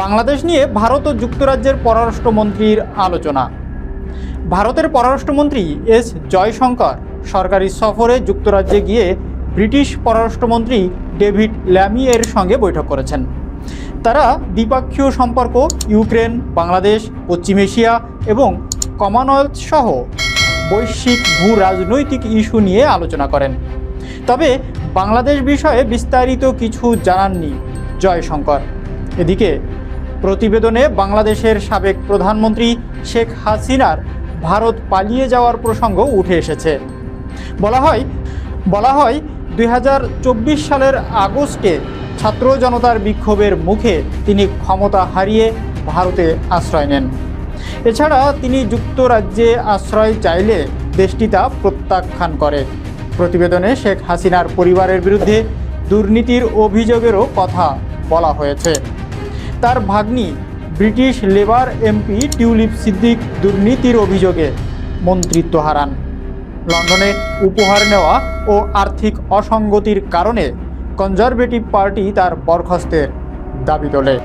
বাংলাদেশ নিয়ে ভারত ও যুক্তরাজ্যের পররাষ্ট্রমন্ত্রীর আলোচনা। ভারতের পররাষ্ট্রমন্ত্রী এস জয়শঙ্কর সরকারি সফরে যুক্তরাজ্যে গিয়ে ব্রিটিশ পররাষ্ট্রমন্ত্রী ডেভিড ল্যামিয়ের সঙ্গে বৈঠক করেছেন। তারা দ্বিপাক্ষীয় সম্পর্ক, ইউক্রেন, বাংলাদেশ, পশ্চিম এশিয়া এবং কমনওয়েলথ সহ বৈশ্বিক ভূ রাজনৈতিক ইস্যু নিয়ে আলোচনা করেন। তবে বাংলাদেশ বিষয়ে বিস্তারিত কিছু জানাননি জয়শঙ্কর। এদিকে প্রতিবেদনে বাংলাদেশের সাবেক প্রধানমন্ত্রী শেখ হাসিনার ভারত পালিয়ে যাওয়ার প্রসঙ্গ উঠে এসেছে। বলা হয় বলা হয় দুই হাজার চব্বিশ সালের আগস্টে ছাত্র জনতার বিক্ষোভের মুখে তিনি ক্ষমতা হারিয়ে ভারতে আশ্রয় নেন। এছাড়া তিনি যুক্তরাজ্যে আশ্রয় চাইলে দেশটি তা প্রত্যাখ্যান করে। প্রতিবেদনে শেখ হাসিনার পরিবারের বিরুদ্ধে দুর্নীতির অভিযোগেরও কথা বলা হয়েছে। তার ভাগ্নি, British Labour MP Tulip Siddiq দুর্নীতির অভিযোগে মন্ত্রিত্ব হারান। লন্ডনে উপহার নেওয়া ও আর্থিক অসঙ্গতির কারণে কনজারভেটিভ পার্টি তার বরখাস্তের দাবি তোলে।